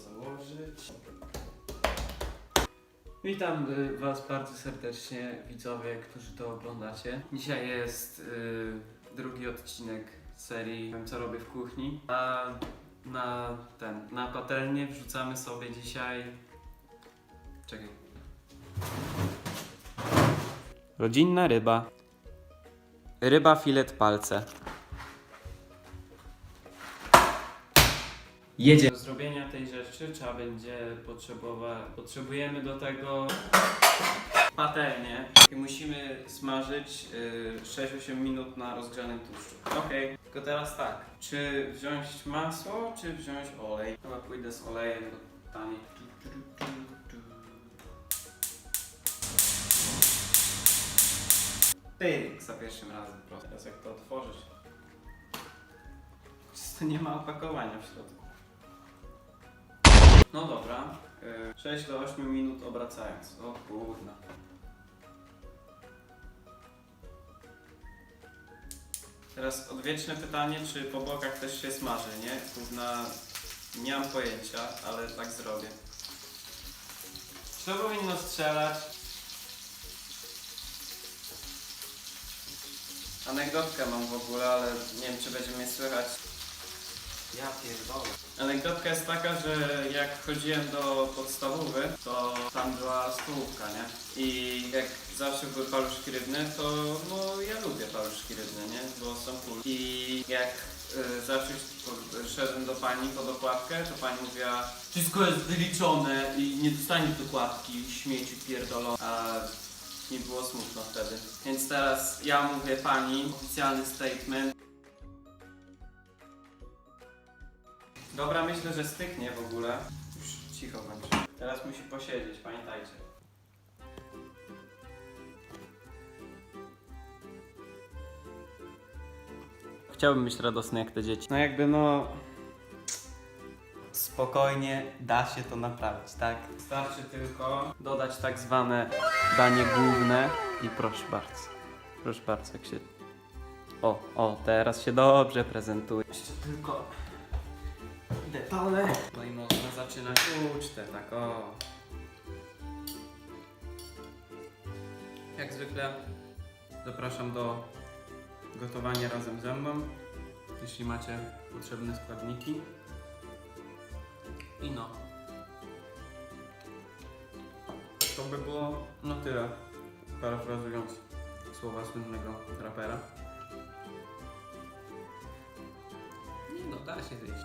założyć. Witam y, Was bardzo serdecznie, widzowie, którzy to oglądacie. Dzisiaj jest y, drugi odcinek serii Wiem, co robię w kuchni. A na ten, na patelnię wrzucamy sobie dzisiaj. Czekaj. Rodzinna ryba. Ryba filet palce. Jedzie. Do zrobienia tej rzeczy trzeba będzie potrzebować, potrzebujemy do tego patelnię i musimy smażyć y, 6-8 minut na rozgrzanym tłuszczu. Okej, tylko teraz tak, czy wziąć masło, czy wziąć olej? Chyba pójdę z olejem, bo taniej. Pyk, za pierwszym razem po prostu. Teraz jak to otworzyć? Czysto nie ma opakowania w środku. No dobra. y, 6 do 8 minut obracając. O kurna. Teraz odwieczne pytanie, czy po bokach też się smaży, nie? Kurna, nie mam pojęcia, ale tak zrobię. Czy to powinno strzelać? Anegdotkę mam w ogóle, ale nie wiem, czy będzie mnie słychać. Ja pierdolę. Anegdotka jest taka, że jak chodziłem do podstawowy, to tam była stołówka, nie? I jak zawsze były paluszki rybne, to no ja lubię paluszki rybne, nie? Bo są cool. I jak y, zawsze szedłem do pani po dokładkę, to pani mówiła Wszystko jest wyliczone i nie dostaniesz dokładki, śmieci pierdolone. A mi było smutno wtedy. Więc teraz ja mówię pani, oficjalny statement. Dobra, myślę, że styknie w ogóle. Już cicho bądź. Teraz musi posiedzieć, pamiętajcie. Chciałbym być radosny jak te dzieci. No jakby no... Spokojnie da się to naprawić, tak? Wystarczy tylko dodać tak zwane danie główne i proszę bardzo. Proszę bardzo, jak się... O, o, teraz się dobrze prezentuje. Jeszcze tylko detale. No i można zaczynać ucztę, tak o. Jak zwykle zapraszam do gotowania razem ze mną, jeśli macie potrzebne składniki. I no. To by było na tyle, parafrazując słowa słynnego rapera. No, da się zjeść.